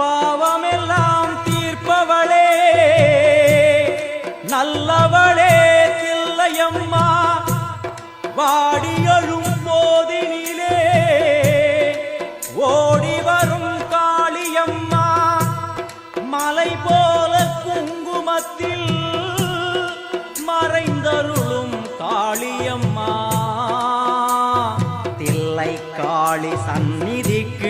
பாவமெல்லாம் தீர்ப்பவளே. நல்லவளே தில்லையம்மா வாடியழும் போதினிலே. ஓடி வரும் காளியம்மா மலை போல குங்குமத்தில் மறைந்தருளும் காளியம்மா. தில்லை காளி சந்நிதிக்கு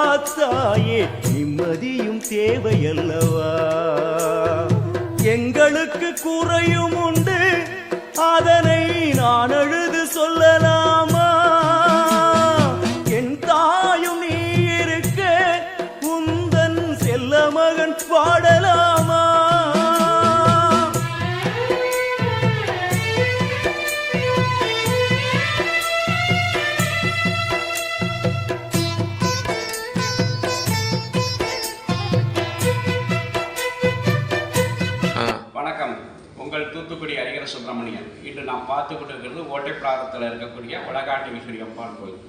பார்த்தாயே நிம்மதியும் தேவையல்லவா? எங்களுக்கு குறையும் உண்டு அதனை நான் அழுது சொல்லலாமா? என் தாயும் நீ இருக்க உந்தன் செல்ல மகன் பாடலாம் சுப்பிரமணியன். இன்று நாம் பார்த்து கொண்டிருக்கிறது ஓட்டைப்பிராரத்தில் இருக்கக்கூடிய வடகாட்டீஸ்வரி அம்பாள் கோயில்.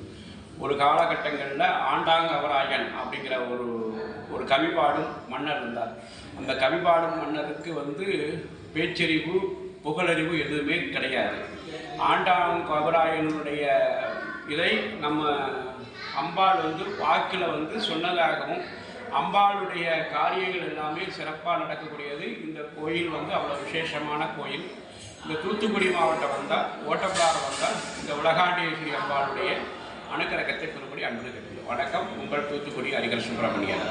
ஒரு காலகட்டங்களில் ஆண்டாங்கவராயன் அப்படிங்கிற ஒரு ஒரு கவிபாடும் மன்னர் இருந்தார். அந்த கவிபாடும் மன்னருக்கு வந்து பேச்சறிவு புகழறிவு எதுவுமே கிடையாது. ஆண்டாங் கவராயனுடைய இதை நம்ம அம்பாள் வந்து வாக்கில் வந்து சொன்னதாகவும் அம்பாளுடைய காரியங்கள் எல்லாமே சிறப்பாக நடக்கக்கூடியது. இந்த கோயில் வந்து அவ்வளோ விசேஷமான கோயில். இந்த தூத்துக்குடி மாவட்டம் வந்தால் ஓட்டப்பிளாரம் வந்தால் இந்த உலகாண்டேஸ்வரி அம்பாளுடைய அணுக்கரகத்தை பெறும்படி அன்பு வணக்கம். உங்கள் தூத்துக்குடி ஹரிகர சுப்பிரமணியன்.